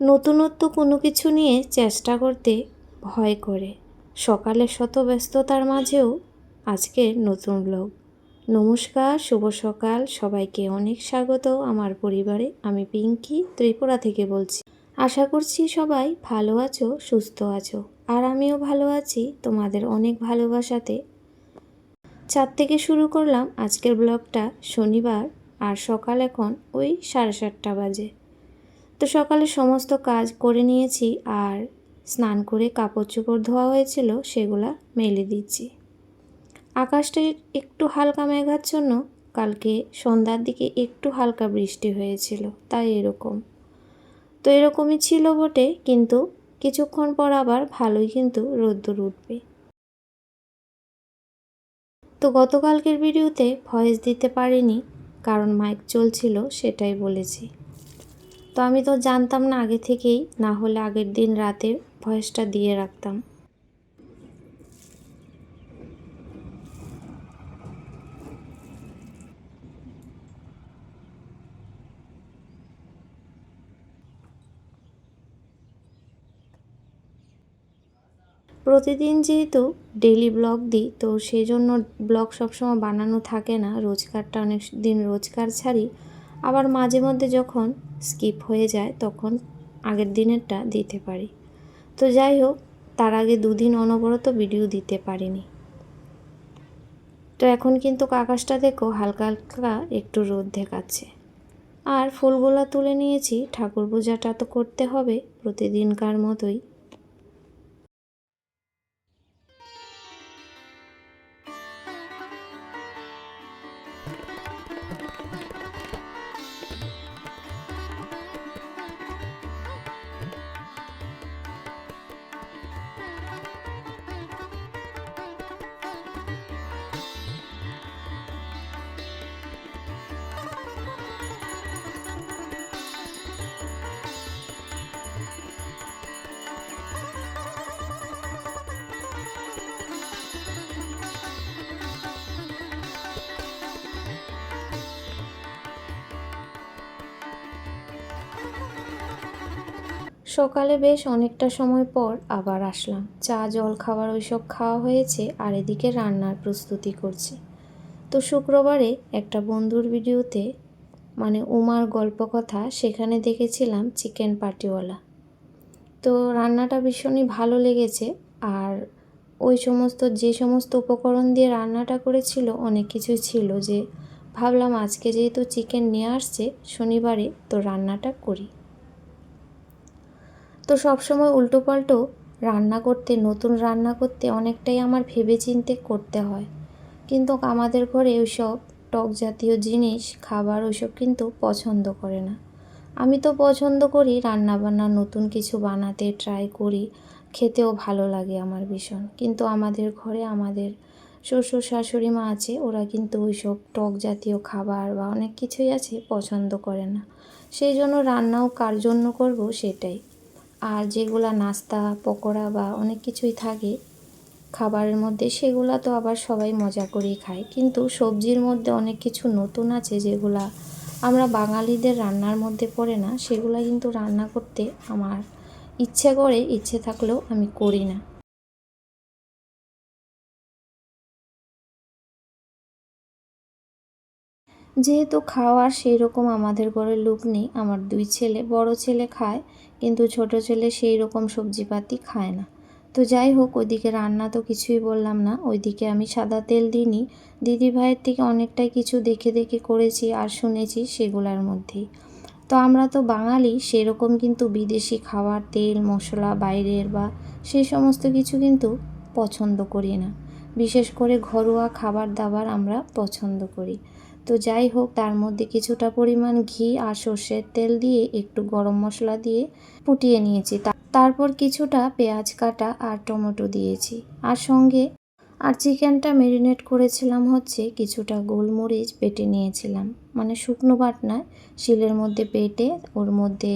নতুনত্ব কোনো কিছু নিয়ে চেষ্টা করতে ভয় করে। সকালে শত ব্যস্ততার মাঝেও আজকের নতুন ব্লগ নমস্কার, শুভ সকাল। সবাইকে অনেক স্বাগত আমার পরিবারে। আমি পিঙ্কি, ত্রিপুরা থেকে বলছি। আশা করছি সবাই ভালো আছো, সুস্থ আছো। আর আমিও ভালো আছি। তোমাদের অনেক ভালোবাসাতে। চার থেকে শুরু করলাম আজকের ব্লগটা শনিবার আর সকাল এখন ওই সাড়ে সাতটা বাজে। তো সকালে সমস্ত কাজ করে নিয়েছি আর স্নান করে কাপড় চোপড় ধোয়া হয়েছিল, সেগুলা মেলে দিচ্ছি। আকাশটা একটু হালকা মেঘাচ্ছন্ন, কালকে সন্ধ্যার দিকে একটু হালকা বৃষ্টি হয়েছিল, তাই এরকম। তো এরকমই ছিল বটে, কিন্তু কিছুক্ষণ পর আবার ভালোই কিন্তু রোদ্দুর উঠবে। তো গতকালকের ভিডিওতে ভয়েস দিতে পারিনি, কারণ মাইক চলছিল, সেটাই বলেছি। তো আমি তো জানতাম না আগে থেকেই, না হলে আগের দিন রাতে ভয়েসটা দিয়ে রাখতাম। প্রতিদিন যেহেতু ডেলি ব্লগ দিই, তো সেই জন্য ব্লগ সবসময় বানানো থাকে না। রোজগারটা অনেক দিন রোজগার ছাড়ি আবার মাঝে মধ্যে যখন স্কিপ হয়ে যায়, তখন আগের দিনেরটা দিতে পারি। তো যাই হোক, তার আগে দুদিন অনবরত ভিডিও দিতে পারিনি। তো এখন কিন্তু আকাশটা দেখো হালকা হালকা একটু রোদ দেখাচ্ছে। আর ফুলগুলা তুলে নিয়েছি, ঠাকুর পূজাটা তো করতে হবে, প্রতিদিনকার মতোই। সকালে বেশ অনেকটা সময় পর আবার আসলাম। চা, জল খাবার ওইসব খাওয়া হয়েছে আর এদিকে রান্নার প্রস্তুতি করছি। তো শুক্রবারে একটা বন্ধুর ভিডিওতে মানে উমার গল্প কথা সেখানে দেখেছিলাম চিকেন পার্টিওয়ালা তো রান্নাটা ভীষণই ভালো লেগেছে আর ওই সমস্ত, যে সমস্ত উপকরণ দিয়ে রান্নাটা করেছিল, অনেক কিছুই ছিল যে, ভাবলাম আজকে যেহেতু চিকেন নিয়ে আসছে, শনিবারে তো রান্নাটা করি। তো সবসময় উল্টো পাল্টো রান্না করতে, নতুন রান্না করতে অনেকটাই আমার ভেবে চিনতে করতে হয়। কিন্তু আমাদের ঘরে ওইসব টক জাতীয় জিনিস, খাবার ওইসব কিন্তু পছন্দ করে না। আমি তো পছন্দ করি রান্না বান্না নতুন কিছু বানাতে ট্রাই করি। খেতেও ভালো লাগে আমার ভীষণ। কিন্তু আমাদের ঘরে আমাদের শ্বশুর, শাশুড়ি মা আছে, ওরা কিন্তু ওইসব টক জাতীয় খাবার বা অনেক কিছুই আছে পছন্দ করে না। সেই জন্য রান্নাও কার জন্য করব সেটাই। আর যেগুলা নাস্তা, পকোড়া বা অনেক কিছুই থাকে, খাবারের মধ্যে সেগুলা তো আবার সবাই মজা করেই খায়। কিন্তু সবজির মধ্যে অনেক কিছু নতুন আছে যেগুলা আমরা বাঙালিদের রান্নার মধ্যে পড়ে না, সেগুলা কিন্তু রান্না করতে আমার ইচ্ছে করে, ইচ্ছে থাকলেও আমি করি না। যেহেতু খাওয়ার সেই রকম আমাদের ঘরে লোক নেই, আমার দুই ছেলে, বড় ছেলে খায় কিন্তু ছোট ছেলে সেই রকম সবজিপাতি খায় না। তো যাই হোক, ওইদিকে রান্না তো কিছুই বললাম না। ওইদিকে আমি সাদা তেল দিইনি। দিদি ভাইয়ের থেকে অনেকটাই কিছু দেখে দেখে করেছি আর শুনেছি সেগুলোর মধ্যেই। তো আমরা তো বাঙালি, সেরকম কিন্তু বিদেশি খাবার তেল, মশলা বাইরের বা সেই সমস্ত কিছু কিন্তু পছন্দ করি না। বিশেষ করে ঘরোয়া খাবার দাবার আমরা পছন্দ করি। তো যাই হোক, তার মধ্যে কিছুটা পরিমাণ ঘি আর সর্ষের তেল দিয়ে একটু গরম মশলা দিয়ে ফুটিয়ে নিয়েছি। তারপর কিছুটা পেঁয়াজ কাটা আর টমেটো দিয়েছি। আর সঙ্গে আর চিকেনটা ম্যারিনেট করেছিলাম হচ্ছে কিছুটা গোলমরিচ বেটে নিয়েছিলাম। মানে শুকনো বাটনায় শিলের মধ্যে বেটে ওর মধ্যে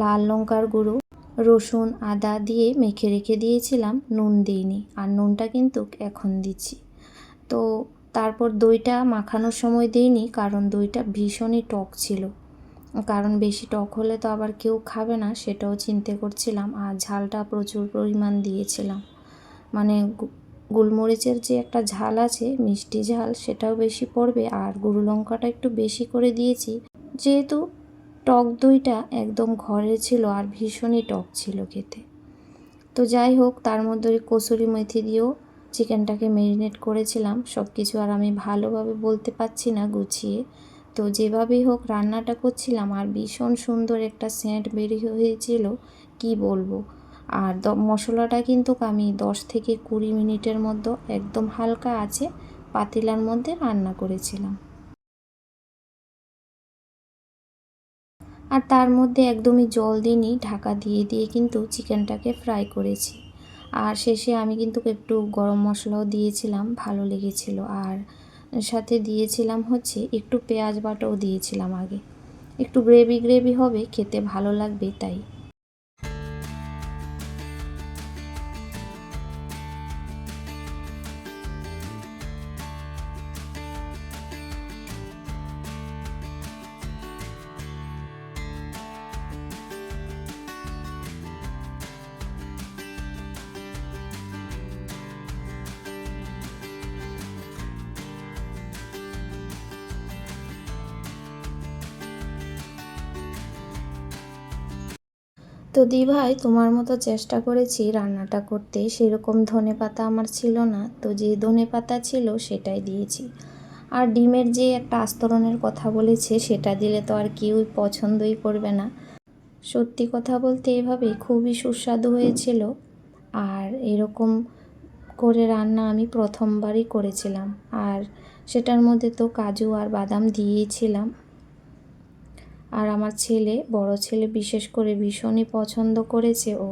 লাল লঙ্কার গুঁড়ো রসুন, আদা দিয়ে মেখে রেখে দিয়েছিলাম, নুন দিইনি, আর নুনটা কিন্তু এখন দিচ্ছি। তো তারপর দইটা মাখানোর সময় দিইনি, কারণ দইটা ভীষণই টক ছিল। কারণ বেশি টক হলে তো আবার কেউ খাবে না, সেটাও চিন্তা করছিলাম, আর ঝালটা প্রচুর পরিমাণ দিয়েছিলাম। মানে গোলমরিচের যে একটা ঝাল আছে, মিষ্টি ঝাল, সেটাও বেশি পড়বে, আর গুঁড়ো লঙ্কাটা একটু বেশি করে দিয়েছি। যেহেতু টক দইটা একদম ঘরে ছিল আর ভীষণই টক ছিল খেতে। তো যাই হোক, তার মধ্যে ওই কসুরি মেথি দিয়েও চিকেনটাকে মেরিনেট করেছিলাম। সব কিছু আর আমি ভালোভাবে বলতে পারছি না গুছিয়ে। তো যেভাবেই হোক, রান্নাটা করছিলাম আর ভীষণ সুন্দর একটা সেন্ট বেরিয়ে হয়েছিল, কি বলব? আর মশলাটা কিন্তু আমি দশ থেকে কুড়ি মিনিটের মধ্যে একদম হালকা আছে, পাতিলার মধ্যে রান্না করেছিলাম। আর তার মধ্যে একদমই জল দিইনি, ঢাকা দিয়ে দিয়ে কিন্তু চিকেনটাকে ফ্রাই করেছি। আর শেষে আমি কিন্তু একটু গরম মশলাও দিয়েছিলাম, ভালো লেগেছিল। আর সাথে দিয়েছিলাম হচ্ছে একটু পেঁয়াজ বাটাও দিয়েছিলাম আগে। একটু গ্রেভি গ্রেভি হবে, খেতে ভালো লাগবে, তাই। তো দি ভাই তোমার মতো চেষ্টা করেছি রান্নাটা করতে। সেরকম ধনে পাতা আমার ছিল না, তো যে ধনে পাতা ছিল সেটাই দিয়েছি। আর ডিমের যে একটা আস্তরণের কথা বলেছে, সেটা দিলে তো আর কেউই পছন্দই করবে না। সত্যি কথা বলতে এভাবে খুবই সুস্বাদু হয়েছিল। আর এরকম করে রান্না আমি প্রথমবারই করেছিলাম। আর সেটার মধ্যে তো কাজু আর বাদাম দিয়েছিলাম। আর আমার ছেলে, বড় ছেলে বিশেষ করে ভীষণই পছন্দ করেছে ও।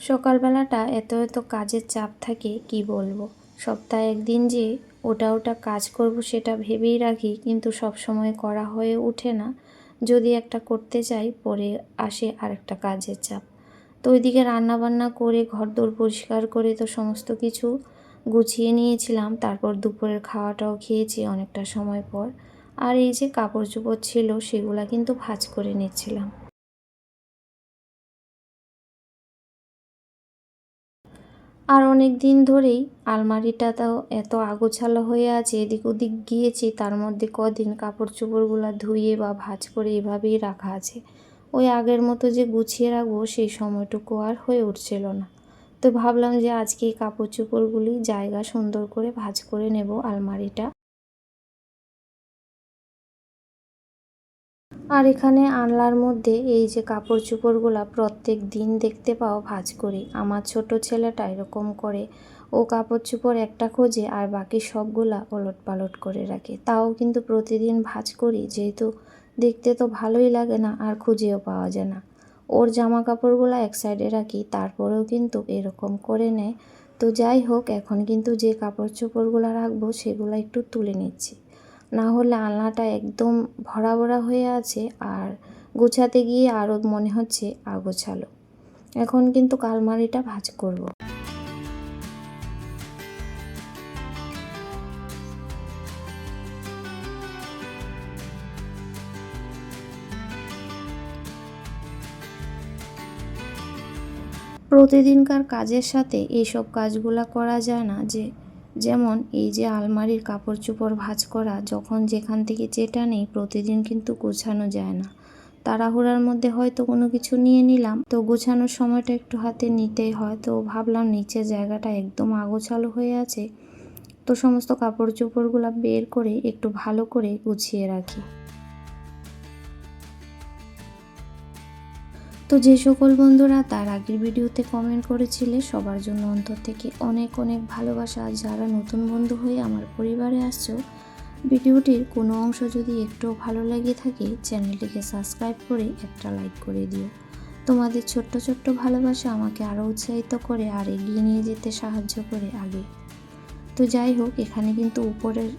সকালবেলাটা এত এত কাজের চাপ থাকে, কি বলব? সপ্তাহে একদিন যে ওটা ওটা কাজ করব সেটা ভেবেই রাখি, কিন্তু সব সময় করা হয়ে ওঠে না। যদি একটা করতে চাই, পরে আসে আরেকটা কাজের চাপ। তো ওইদিকে রান্নাবান্না করে, ঘরদোর পরিষ্কার করে তো সমস্ত কিছু গুছিয়ে নিয়েছিলাম। তারপর দুপুরের খাওয়াটাও খেয়েছি অনেকটা সময় পর। আর এই যে কাপড় চোপড় ছিল, সেগুলা কিন্তু ভাঁজ করে নিচ্ছিলাম। আর অনেক দিন ধরেই আলমারিটা তো এত আগোছালো হয়ে আছে, এদিক ওদিক গিয়েছি, তার মধ্যে কদিন কাপড় চোপড়গুলো ধুয়ে বা ভাজ করে এভাবেই রাখা আছে। ওই আগের মতো যে গুছিয়ে রাখব, সেই সময়টুকু আর হয়ে উঠছিল না। তো ভাবলাম যে আজকে এই কাপড় চোপড়গুলি জায়গা সুন্দর করে ভাঁজ করে নেব আলমারিটা। আর এখানে আনলার মধ্যে এই যে কাপড় চোপড়গুলা প্রত্যেক দিন দেখতে পাও, ভাঁজ করি। আমার ছোট ছেলেটা এরকম করে ও কাপড় চোপড় একটা খোঁজে আর বাকি সবগুলা ওলট পালট করে রাখে। তাও কিন্তু প্রতিদিন ভাঁজ করি, যেহেতু দেখতে তো ভালোই লাগে না আর খুঁজেও পাওয়া যায় না। ওর জামা কাপড়গুলো এক সাইডে রাখি, তারপরেও কিন্তু এরকম করে নেয়। তো যাই হোক, এখন কিন্তু যে কাপড় চোপড়গুলো রাখব, সেগুলো একটু তুলে নিচ্ছি। না হলে আলনাটা একদম ভরা ভরা হয়ে আছে আর গোছাতে গিয়ে আরও মনে হচ্ছে আগোছালো এখন কিন্তু কালমারিটা ভাঁজ করব। প্রতিদিনকার কাজের সাথে এইসব কাজগুলা করা যায় না যে যেমন এই যে আলমারির কাপড় চোপড় ভাঁজ করা, যখন যেখান থেকে যেটা নেই প্রতিদিন কিন্তু গোছানো যায় না। তাড়াহুড়ার মধ্যে হয়তো কোনো কিছু নিয়ে নিলাম, তো গোছানোর সময়টা একটু হাতে নিতেই হয়। তো ভাবলাম নিচের জায়গাটা একদম আগোছালো হয়ে আছে, তো সমস্ত কাপড় চোপড়গুলো বের করে একটু ভালো করে গুছিয়ে রাখি। তো যে সকল বন্ধুরা তার আগের ভিডিওতে কমেন্ট করেছিলে, সবার জন্য অন্তর থেকে অনেক অনেক ভালোবাসা। যারা নতুন বন্ধু হয়ে আমার পরিবারে আসছো, ভিডিওটির কোনো অংশ যদি একটুও ভালো লেগে থাকে, চ্যানেলটিকে সাবস্ক্রাইব করে একটা লাইক করে দিও। তোমাদের ছোট্ট ছোট্ট ভালোবাসা আমাকে আরও উৎসাহিত করে আর এগিয়ে নিয়ে যেতে সাহায্য করে আগে। তো যাই হোক, এখানে কিন্তু উপরের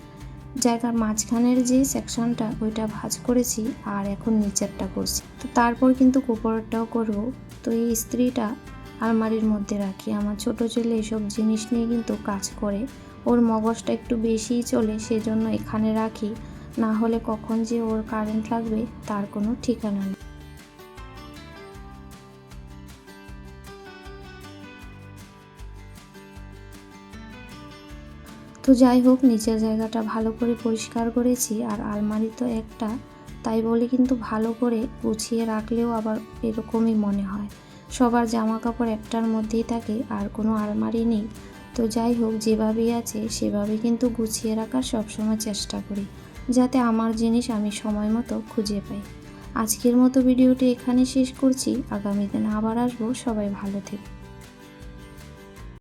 জায়গার মাঝখানের যে সেকশনটা ওইটা ভাজ করেছি আর এখন নিচেরটা করছি। তো তারপর কিন্তু উপরেরটাও করব। তো এই ইস্ত্রিটা আলমারির মধ্যে রাখি। আমার ছোট ছেলে এসব জিনিস নিয়ে কিন্তু কাজ করে। ওর মগজটা একটু বেশিই চলে, সেজন্য এখানে রাখি। না হলে কখন যে ওর কারেন্ট লাগবে, তার কোনো ঠিকানা নেই। তো যাই হোক, নিচের জায়গাটা ভালো করে পরিষ্কার করেছি আর আলমারি তো একটা। তাই বলে কিন্তু ভালো করে গুছিয়ে রাখলেও আবার এরকমই মনে হয়। সবার জামা কাপড় একটার মধ্যেই থাকে, আর কোনো আলমারি নেই। তো যাই হোক, যেভাবেই আছে, সেভাবে কিন্তু গুছিয়ে রাখার সবসময় চেষ্টা করি, যাতে আমার জিনিস আমি সময় মতো খুঁজে পাই। আজকের মতো ভিডিওটি এখানে শেষ করছি। আগামী দিন আবার আসব। সবাই ভালো থেকো।